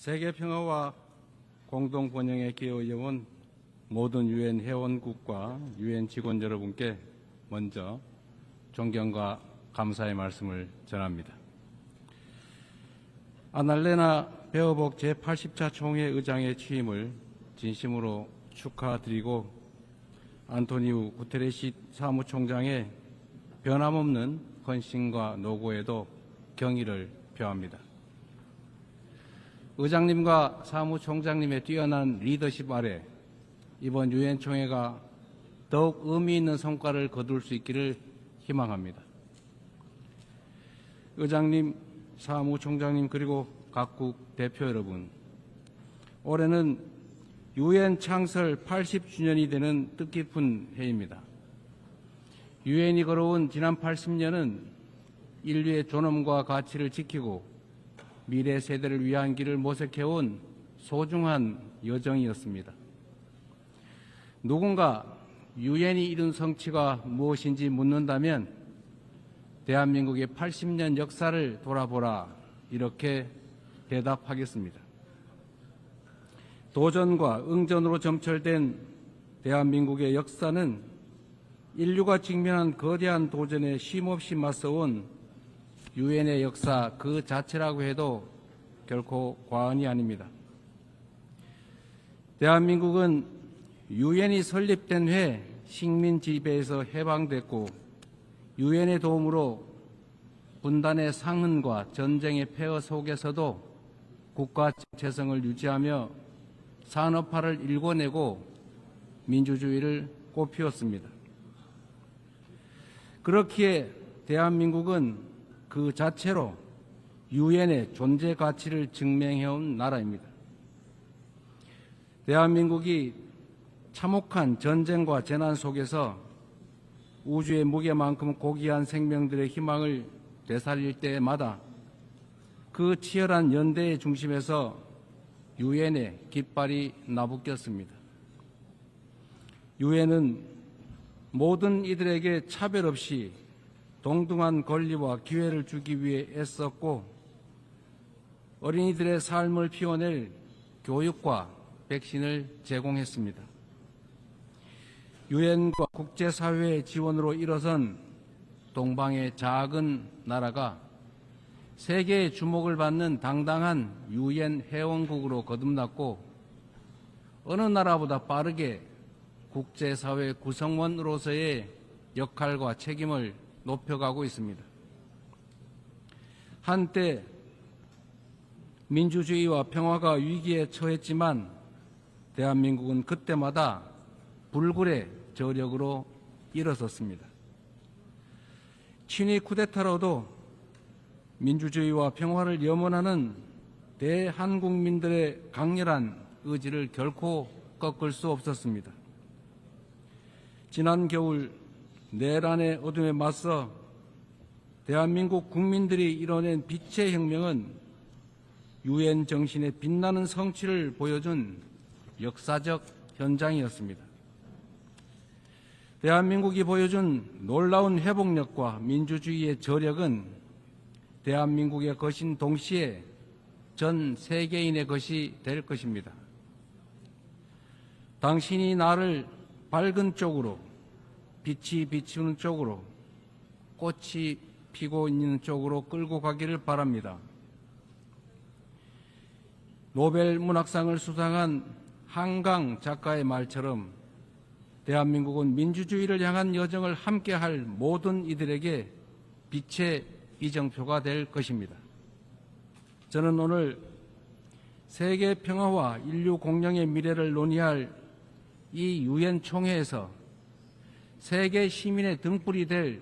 세계 평화와 공동 번영에 기여해온 모든 유엔 회원국과 유엔 직원 여러분께 먼저 존경과 감사의 말씀을 전합니다. 아날레나 베어복 제80차 총회 의장의 취임을 진심으로 축하드리고 안토니우 구테레시 사무총장의 변함없는 헌신과 노고에도 경의를 표합니다. 의장님과 사무총장님의 뛰어난 리더십 아래 이번 유엔 총회가 더욱 의미 있는 성과를 거둘 수 있기를 희망합니다. 의장님, 사무총장님 그리고 각국 대표 여러분, 올해는 유엔 창설 80주년이 되는 뜻깊은 해입니다. 유엔이 걸어온 지난 80년은 인류의 존엄과 가치를 지키고 미래 세대를 위한 길을 모색해온 소중한 여정이었습니다. 누군가 유엔이 이룬 성취가 무엇인지 묻는다면 대한민국의 80년 역사를 돌아보라 이렇게 대답하겠습니다. 도전과 응전으로 점철된 대한민국의 역사는 인류가 직면한 거대한 도전에 쉼없이 맞서온 유엔의 역사 그 자체라고 해도 결코 과언이 아닙니다. 대한민국은 유엔이 설립된 해 식민 지배에서 해방됐고 유엔의 도움으로 분단의 상흔과 전쟁의 폐허 속에서도 국가 재성을 유지하며 산업화를 일궈내고 민주주의를 꽃피웠습니다. 그렇기에 대한민국은 그 자체로 유엔의 존재 가치를 증명해온 나라입니다. 대한민국이 참혹한 전쟁과 재난 속에서 우주의 무게만큼 고귀한 생명들의 희망을 되살릴 때마다 그 치열한 연대의 중심에서 유엔의 깃발이 나부꼈습니다. 유엔은 모든 이들에게 차별 없이 동등한 권리와 기회를 주기 위해 애썼고 어린이들의 삶을 피워낼 교육과 백신을 제공했습니다. 유엔과 국제사회의 지원으로 일어선 동방의 작은 나라가 세계의 주목을 받는 당당한 유엔 회원국으로 거듭났고 어느 나라보다 빠르게 국제사회 구성원으로서의 역할과 책임을 높여가고 있습니다. 한때 민주주의와 평화가 위기에 처했지만 대한민국은 그때마다 불굴의 저력으로 일어섰습니다. 친위 쿠데타로도 민주주의와 평화를 염원하는 대한국민들의 강렬한 의지를 결코 꺾을 수 없었습니다. 지난 겨울 내란의 어둠에 맞서 대한민국 국민들이 이뤄낸 빛의 혁명은 유엔 정신의 빛나는 성취를 보여준 역사적 현장이었습니다. 대한민국이 보여준 놀라운 회복력과 민주주의의 저력은 대한민국의 것인 동시에 전 세계인의 것이 될 것입니다. 당신이 나를 밝은 쪽으로 빛이 비추는 쪽으로 꽃이 피고 있는 쪽으로 끌고 가기를 바랍니다. 노벨 문학상을 수상한 한강 작가의 말처럼 대한민국은 민주주의를 향한 여정을 함께 할 모든 이들에게 빛의 이정표가 될 것입니다. 저는 오늘 세계 평화와 인류 공영의 미래를 논의할 이 유엔 총회에서 세계 시민의 등불이 될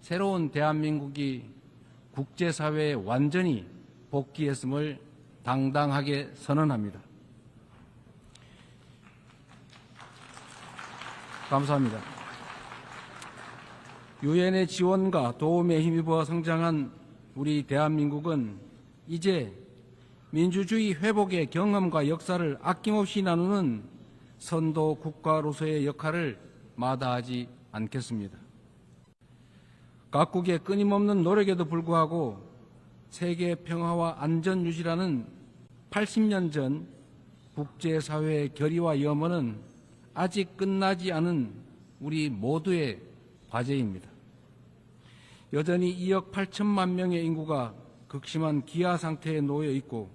새로운 대한민국이 국제사회에 완전히 복귀했음을 당당하게 선언합니다. 감사합니다. 유엔의 지원과 도움에 힘입어 성장한 우리 대한민국은 이제 민주주의 회복의 경험과 역사를 아낌없이 나누는 선도 국가로서의 역할을 마다하지 않겠습니다. 각국의 끊임없는 노력에도 불구하고 세계 평화와 안전 유지라는 80년 전 국제사회의 결의와 염원은 아직 끝나지 않은 우리 모두의 과제입니다. 여전히 2억 8천만 명의 인구가 극심한 기아 상태에 놓여 있고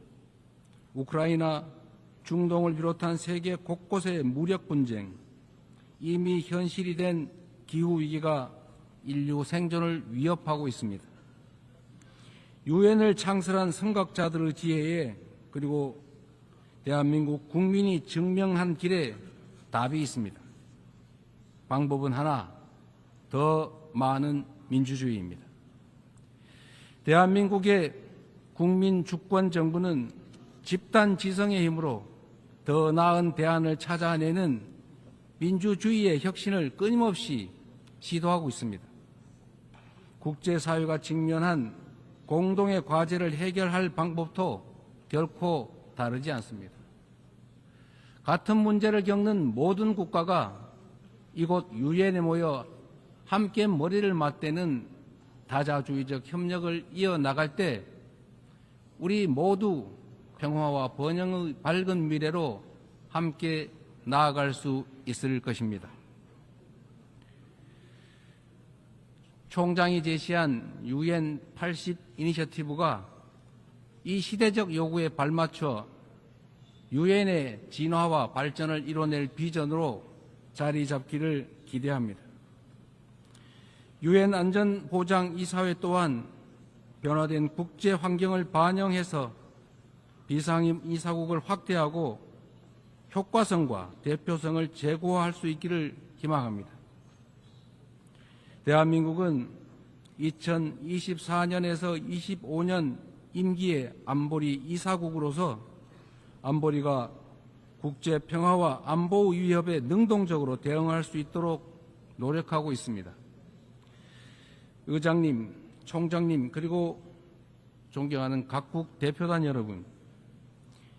우크라이나, 중동을 비롯한 세계 곳곳의 무력 분쟁, 이미 현실이 된 기후 위기가 인류 생존을 위협하고 있습니다. 유엔을 창설한 선각자들의 지혜에 그리고 대한민국 국민이 증명한 길에 답이 있습니다. 방법은 하나, 더 많은 민주주의입니다. 대한민국의 국민 주권 정부는 집단 지성의 힘으로 더 나은 대안을 찾아내는 민주주의의 혁신을 끊임없이 시도하고 있습니다. 국제사회가 직면한 공동의 과제를 해결할 방법도 결코 다르지 않습니다. 같은 문제를 겪는 모든 국가가 이곳 유엔에 모여 함께 머리를 맞대는 다자주의적 협력을 이어나갈 때 우리 모두 평화와 번영의 밝은 미래로 함께 나아갈 수 있을 것입니다. 총장이 제시한 유엔 80 이니셔티브가 이 시대적 요구에 발맞춰 유엔의 진화와 발전을 이뤄낼 비전으로 자리 잡기를 기대합니다. 유엔 안전보장 이사회 또한 변화된 국제 환경을 반영해서 비상임 이사국을 확대하고 효과성과 대표성을 제고할 수 있기를 희망합니다. 대한민국은 2024년에서 25년 임기의 안보리 이사국으로서 안보리가 국제 평화와 안보 위협에 능동적으로 대응할 수 있도록 노력하고 있습니다. 의장님, 총장님, 그리고 존경하는 각국 대표단 여러분,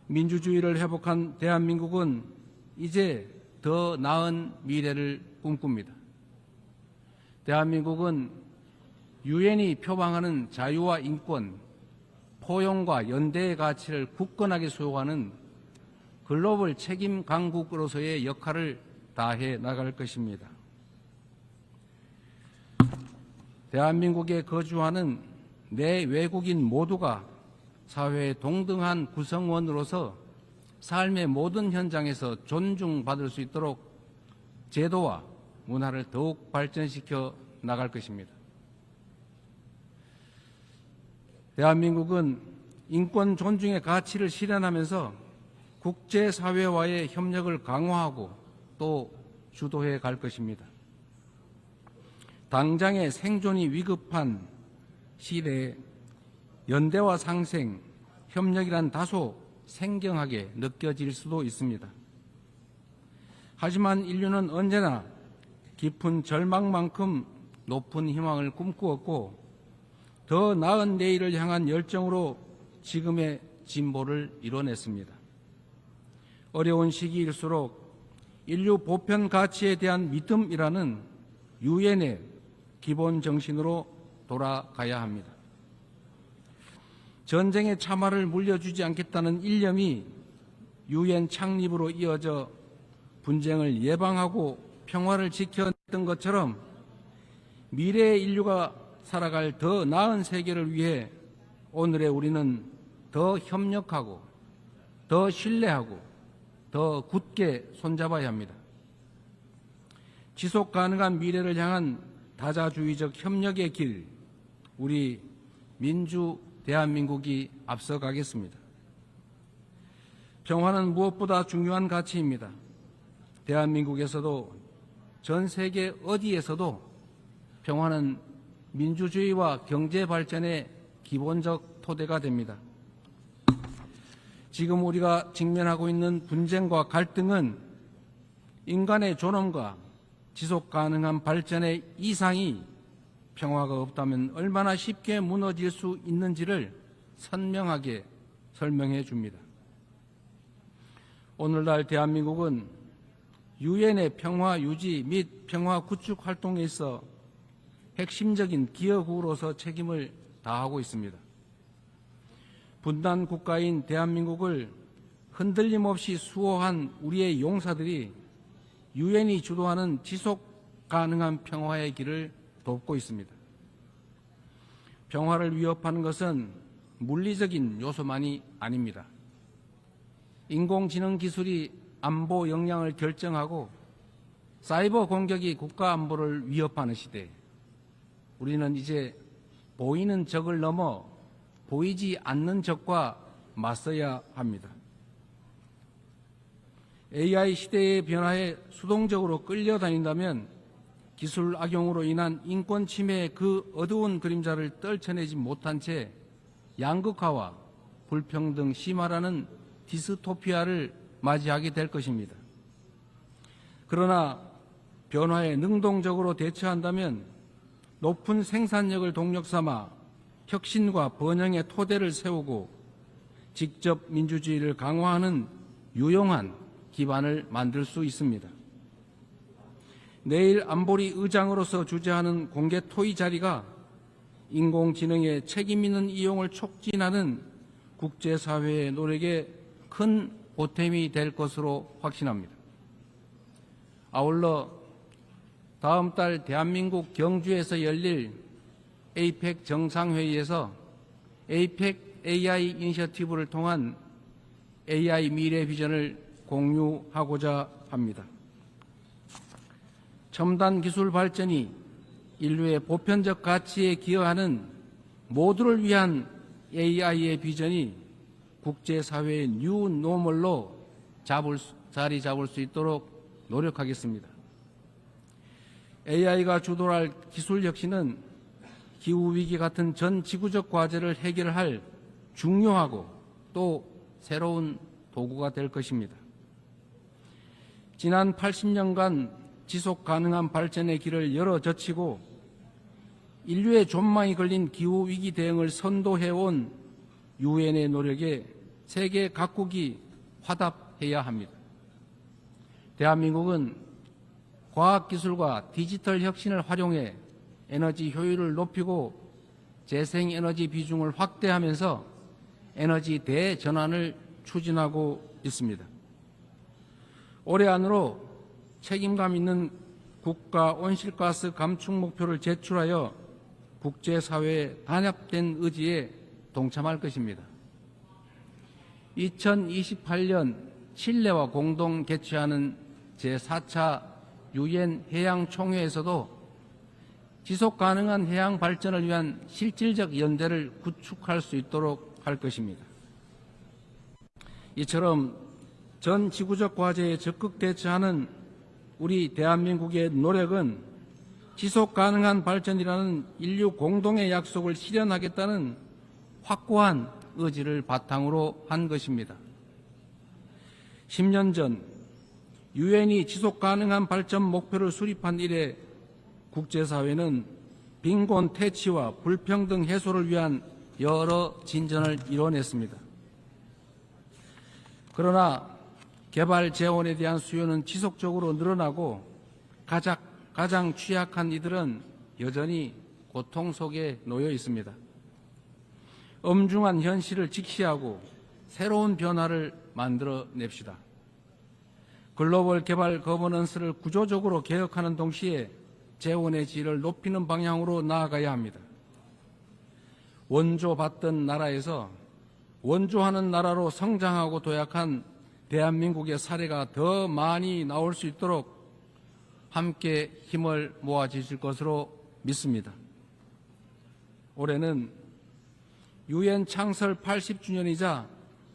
민주주의를 회복한 대한민국은 이제 더 나은 미래를 꿈꿉니다. 대한민국은 유엔이 표방하는 자유와 인권, 포용과 연대의 가치를 굳건하게 수호하는 글로벌 책임 강국으로서의 역할을 다해 나갈 것입니다. 대한민국에 거주하는 내 외국인 모두가 사회의 동등한 구성원으로서 삶의 모든 현장에서 존중받을 수 있도록 제도와 문화를 더욱 발전시켜 나갈 것입니다. 대한민국은 인권 존중의 가치를 실현하면서 국제사회와의 협력을 강화하고 또 주도해 갈 것입니다. 당장의 생존이 위급한 시대에 연대와 상생, 협력이란 다소 생경하게 느껴질 수도 있습니다. 하지만 인류는 언제나 깊은 절망만큼 높은 희망을 꿈꾸었고 더 나은 내일을 향한 열정으로 지금의 진보를 이뤄냈습니다. 어려운 시기일수록 인류 보편 가치에 대한 믿음이라는 유엔의 기본 정신으로 돌아가야 합니다. 전쟁의 참화를 물려주지 않겠다는 일념이 유엔 창립으로 이어져 분쟁을 예방하고 평화를 지켰던 것처럼 미래의 인류가 살아갈 더 나은 세계를 위해 오늘의 우리는 더 협력하고 더 신뢰하고 더 굳게 손잡아야 합니다. 지속 가능한 미래를 향한 다자주의적 협력의 길, 우리 민주 대한민국이 앞서가겠습니다. 평화는 무엇보다 중요한 가치입니다. 대한민국에서도 전 세계 어디에서도 평화는 민주주의와 경제 발전의 기본적 토대가 됩니다. 지금 우리가 직면하고 있는 분쟁과 갈등은 인간의 존엄과 지속 가능한 발전의 이상이 평화가 없다면 얼마나 쉽게 무너질 수 있는지를 선명하게 설명해 줍니다. 오늘날 대한민국은 유엔의 평화 유지 및 평화 구축 활동에 있어 핵심적인 기여국으로서 책임을 다하고 있습니다. 분단 국가인 대한민국을 흔들림 없이 수호한 우리의 용사들이 유엔이 주도하는 지속 가능한 평화의 길을 돕고 있습니다. 평화를 위협하는 것은 물리적인 요소만이 아닙니다. 인공지능 기술이 안보 역량을 결정하고 사이버 공격이 국가 안보를 위협하는 시대. 우리는 이제 보이는 적을 넘어 보이지 않는 적과 맞서야 합니다. AI 시대의 변화에 수동적으로 끌려다닌다면 기술 악용으로 인한 인권 침해의 그 어두운 그림자를 떨쳐내지 못한 채 양극화와 불평등 심화라는 디스토피아를 맞이하게 될 것입니다. 그러나 변화에 능동적으로 대처한다면 높은 생산력을 동력 삼아 혁신과 번영의 토대를 세우고 직접 민주주의를 강화하는 유용한 기반을 만들 수 있습니다. 내일 안보리 의장으로서 주재하는 공개 토의 자리가 인공지능의 책임 있는 이용을 촉진하는 국제사회의 노력에 큰 보탬이 될 것으로 확신합니다. 아울러 다음 달 대한민국 경주에서 열릴 APEC 정상회의에서 APEC AI 이니셔티브를 통한 AI 미래 비전을 공유하고자 합니다. 첨단 기술 발전이 인류의 보편적 가치에 기여하는 모두를 위한 AI의 비전이 국제사회의 뉴 노멀로 잡을, 수- 자리 잡을 수 있도록 노력하겠습니다. AI가 주도할 기술 혁신은 기후위기 같은 전 지구적 과제를 해결할 중요하고 또 새로운 도구가 될 것입니다. 지난 80년간 지속 가능한 발전의 길을 열어 젖히고 인류의 존망이 걸린 기후 위기 대응을 선도해온 유엔의 노력에 세계 각국이 화답해야 합니다. 대한민국은 과학기술과 디지털 혁신을 활용해 에너지 효율을 높이고 재생에너지 비중을 확대하면서 에너지 대전환을 추진하고 있습니다. 올해 안으로 책임감 있는 국가 온실가스 감축 목표를 제출하여 국제사회의 단합된 의지에 동참할 것입니다. 2028년 칠레와 공동 개최하는 제4차 유엔 해양총회에서도 지속 가능한 해양 발전을 위한 실질적 연대를 구축할 수 있도록 할 것입니다. 이처럼 전 지구적 과제에 적극 대처하는 우리 대한민국의 노력은 지속 가능한 발전이라는 인류 공동의 약속을 실현하겠다는 확고한 의지를 바탕으로 한 것입니다. 10년 전 유엔이 지속 가능한 발전 목표를 수립한 이래 국제사회는 빈곤 퇴치와 불평등 해소를 위한 여러 진전을 이뤄냈습니다. 그러나 개발 재원에 대한 수요는 지속적으로 늘어나고 가장, 가장 취약한 이들은 여전히 고통 속에 놓여 있습니다. 엄중한 현실을 직시하고 새로운 변화를 만들어 냅시다. 글로벌 개발 거버넌스를 구조적으로 개혁하는 동시에 재원의 질을 높이는 방향으로 나아가야 합니다. 원조받던 나라에서 원조하는 나라로 성장하고 도약한 대한민국의 사례가 더 많이 나올 수 있도록 함께 힘을 모아 주실 것으로 믿습니다. 올해는 유엔 창설 80주년이자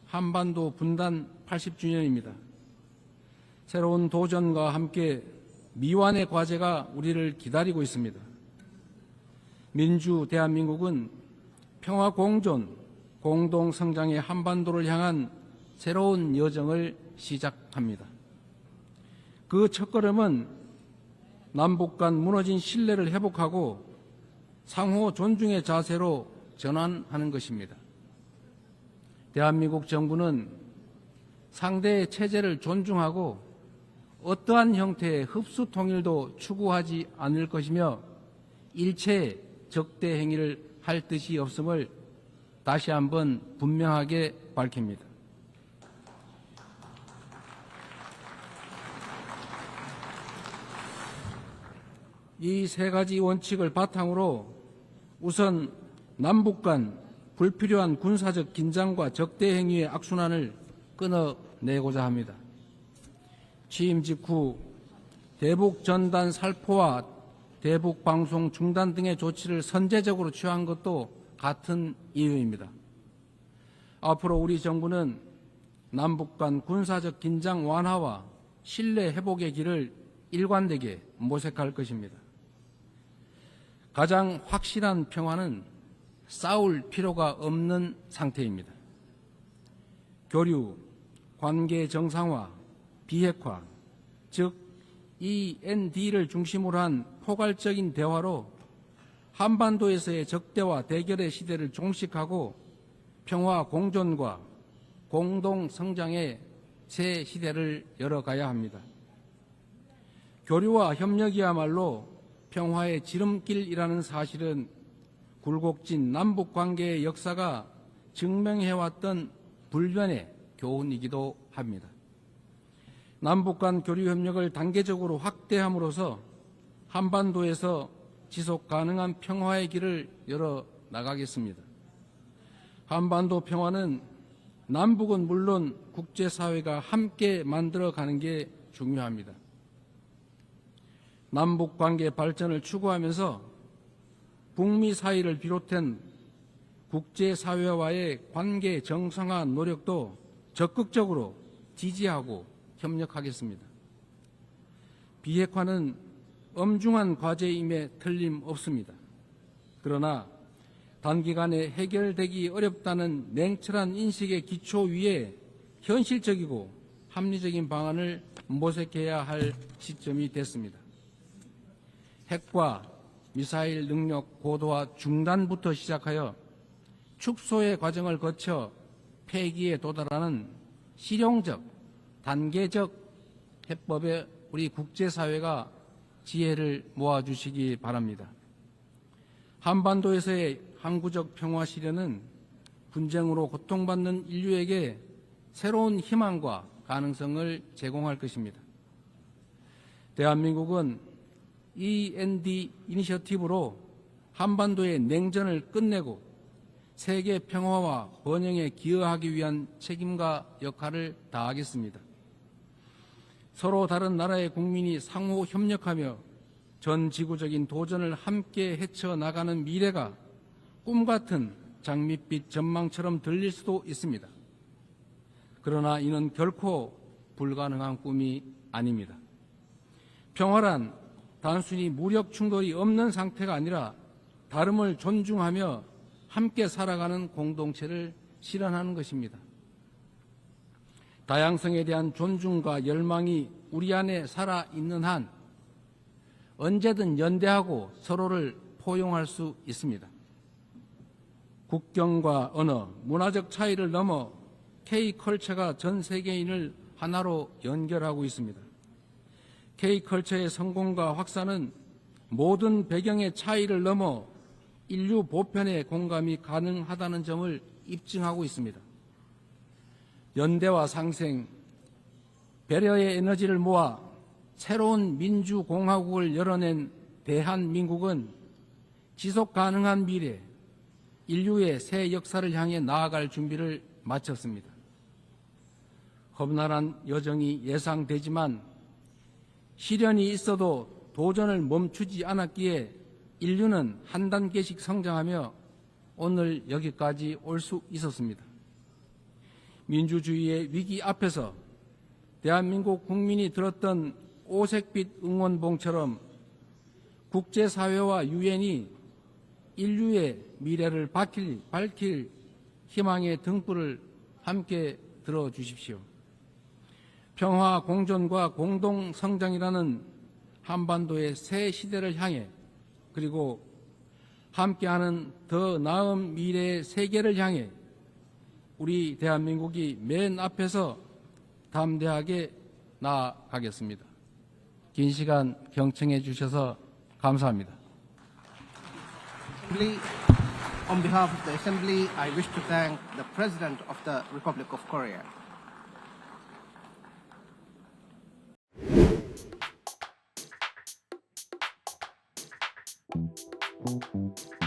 한반도 분단 80주년입니다. 새로운 도전과 함께 미완의 과제가 우리를 기다리고 있습니다. 민주 대한민국은 평화 공존, 공동 성장의 한반도를 향한 새로운 여정을 시작합니다. 그 첫걸음은 남북 간 무너진 신뢰를 회복하고 상호 존중의 자세로 전환하는 것입니다. 대한민국 정부는 상대의 체제를 존중하고 어떠한 형태의 흡수 통일도 추구하지 않을 것이며 일체 적대 행위를 할 뜻이 없음을 다시 한번 분명하게 밝힙니다. 이 세 가지 원칙을 바탕으로 우선 남북 간 불필요한 군사적 긴장과 적대 행위의 악순환을 끊어내고자 합니다. 취임 직후 대북 전단 살포와 대북 방송 중단 등의 조치를 선제적으로 취한 것도 같은 이유입니다. 앞으로 우리 정부는 남북 간 군사적 긴장 완화와 신뢰 회복의 길을 일관되게 모색할 것입니다. 가장 확실한 평화는 싸울 필요가 없는 상태입니다. 교류, 관계 정상화, 비핵화, 즉 END를 중심으로 한 포괄적인 대화로 한반도에서의 적대와 대결의 시대를 종식하고 평화 공존과 공동 성장의 새 시대를 열어가야 합니다. 교류와 협력이야말로 평화의 지름길이라는 사실은 굴곡진 남북 관계의 역사가 증명해왔던 불변의 교훈이기도 합니다. 남북 간 교류 협력을 단계적으로 확대함으로써 한반도에서 지속 가능한 평화의 길을 열어 나가겠습니다. 한반도 평화는 남북은 물론 국제사회가 함께 만들어 가는 게 중요합니다. 남북 관계 발전을 추구하면서 북미 사이를 비롯한 국제사회와의 관계 정상화 노력도 적극적으로 지지하고 협력하겠습니다. 비핵화는 엄중한 과제임에 틀림없습니다. 그러나 단기간에 해결되기 어렵다는 냉철한 인식의 기초 위에 현실적이고 합리적인 방안을 모색해야 할 시점이 됐습니다. 핵과 미사일 능력 고도화 중단부터 시작하여 축소의 과정을 거쳐 폐기에 도달하는 실용적, 단계적 해법에 우리 국제사회가 지혜를 모아주시기 바랍니다. 한반도에서의 항구적 평화 실현은 분쟁으로 고통받는 인류에게 새로운 희망과 가능성을 제공할 것입니다. 대한민국은 END 이니셔티브로 한반도의 냉전을 끝내고 세계 평화와 번영에 기여하기 위한 책임과 역할을 다하겠습니다. 서로 다른 나라의 국민이 상호 협력하며 전 지구적인 도전을 함께 헤쳐나가는 미래가 꿈 같은 장밋빛 전망처럼 들릴 수도 있습니다. 그러나 이는 결코 불가능한 꿈이 아닙니다. 평화란 단순히 무력 충돌이 없는 상태가 아니라 다름을 존중하며 함께 살아가는 공동체를 실현하는 것입니다. 다양성에 대한 존중과 열망이 우리 안에 살아 있는 한 언제든 연대하고 서로를 포용할 수 있습니다. 국경과 언어, 문화적 차이를 넘어 K컬처가 전 세계인을 하나로 연결하고 있습니다. K컬처의 성공과 확산은 모든 배경의 차이를 넘어 인류 보편의 공감이 가능하다는 점을 입증하고 있습니다. 연대와 상생, 배려의 에너지를 모아 새로운 민주공화국을 열어낸 대한민국은 지속 가능한 미래, 인류의 새 역사를 향해 나아갈 준비를 마쳤습니다. 험난한 여정이 예상되지만 시련이 있어도 도전을 멈추지 않았기에 인류는 한 단계씩 성장하며 오늘 여기까지 올 수 있었습니다. 민주주의의 위기 앞에서 대한민국 국민이 들었던 오색빛 응원봉처럼 국제사회와 유엔이 인류의 미래를 밝힐, 밝힐 희망의 등불을 함께 들어주십시오. 평화 공존과 공동 성장이라는 한반도의 새 시대를 향해 그리고 함께하는 더 나은 미래의 세계를 향해 우리 대한민국이 맨 앞에서 담대하게 나아가겠습니다. 긴 시간 경청해 주셔서 감사합니다. On behalf of the Assembly, I wish to thank the President of the Republic of Korea. うん。